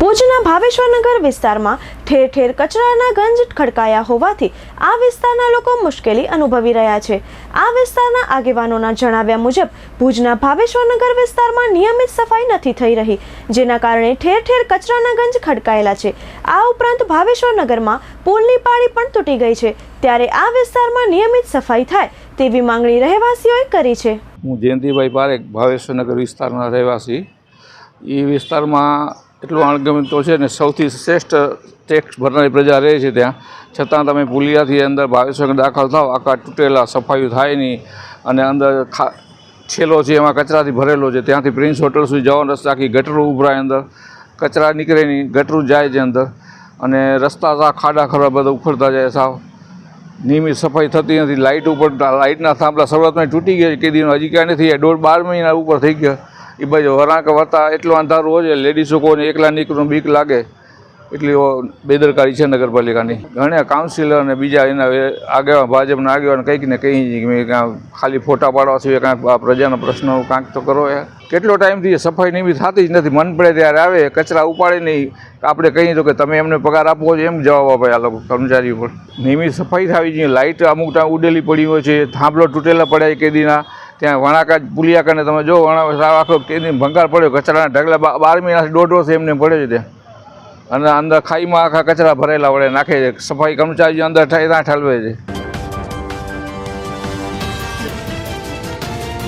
ભુજના ભાવેશ્વરનગર વિસ્તારમાં ઠેર ઠેર કચરાના ગંજ ખડકાયા હોવાથી આ વિસ્તારના લોકો મુશ્કેલી અનુભવી રહ્યા છે. આ વિસ્તારના આગેવાનોના જણાવ્યા મુજબ, ભુજના ભાવેશ્વરનગર વિસ્તારમાં નિયમિત સફાઈ નથી થઈ રહી, જેના કારણે ઠેર ઠેર કચરાના ગંજ ખડકાયેલા છે. આ ઉપરાંત ભાવેશ્વરનગરમાં પુલની પાળી પણ તૂટી ગઈ છે. ત્યારે આ વિસ્તારમાં નિયમિત સફાઈ થાય તેવી માંગણી રહેવાસીઓએ કરી છે. હું જયંતિભાઈ પારેખ, ભાવેશ્વરનગર વિસ્તારના રહેવાસી. એ વિસ્તારમાં એટલું અણગમતો છે ને સૌથી શ્રેષ્ઠ ટેક્સ ભરનારી પ્રજા રહે છે ત્યાં. છતાં તમે પુલિયાથી અંદર ભાવેશ્વર દાખલ થાવ આખા તૂટેલા સફાઈ થાય નહીં અને અંદર ખા છેલ્લો છે એમાં કચરાથી ભરેલો છે, ત્યાંથી પ્રિન્સ હોટલ સુધી જવાનો રસ્તા આખી ગટરો ઉભરાય અંદર. કચરા નીકળે નહીં, ગટરું જાય છે અંદર. અને રસ્તા તો ખાડા ખરા બધા ઉખડતા જાય સાવ. નિયમિત સફાઈ થતી નથી લાઇટ ઉપર લાઇટના થાંભલા શરૂઆતમાં તૂટી ગયા કે દીનો હજી ક્યાં નથી દોઢ બાર મહિના ઉપર થઈ ગયા. એ બાજુ વરાંક વતા એટલું અંધારું હોય છે લેડીઝ કોને એકલા નીકળું બીક લાગે. એટલી બેદરકારી છે નગરપાલિકાની. ઘણા કાઉન્સિલર અને બીજા એના આગેવાન, ભાજપના આગેવાન કંઈક ને કંઈ ખાલી ફોટા પાડવા સિવાય કાંઈક પ્રજાના પ્રશ્નો કાંઈક તો કરો એ. કેટલો ટાઈમથી સફાઈ નિયમિત થતી જ નથી. મન પડે ત્યારે આવે, કચરા ઉપાડે નહીં. આપણે કહીએ તો કે તમે એમને પગાર આપવો છે, એમ જવાબ આપે આ લોકો કર્મચારીઓ પર નિયમિત સફાઈ થવી જોઈએ. લાઇટ અમુક ઉડેલી પડી હોય છે, થાંભલો તૂટેલા પડ્યા કેદીના. ત્યાં વણાકા પુલિયા કરીને તમે જો વણા સાવ આખો તેની ભંગાર પડ્યો. કચરાના ઢગલા બાર મહિનાથી દોઢ વર્ષ એમને પડે છે ત્યાં અને અંદર ખાઈમાં આખા કચરા ભરેલા વડે નાખે છે. સફાઈ કર્મચારીઓ અંદર થાય ત્યાં ઠાલવે છે.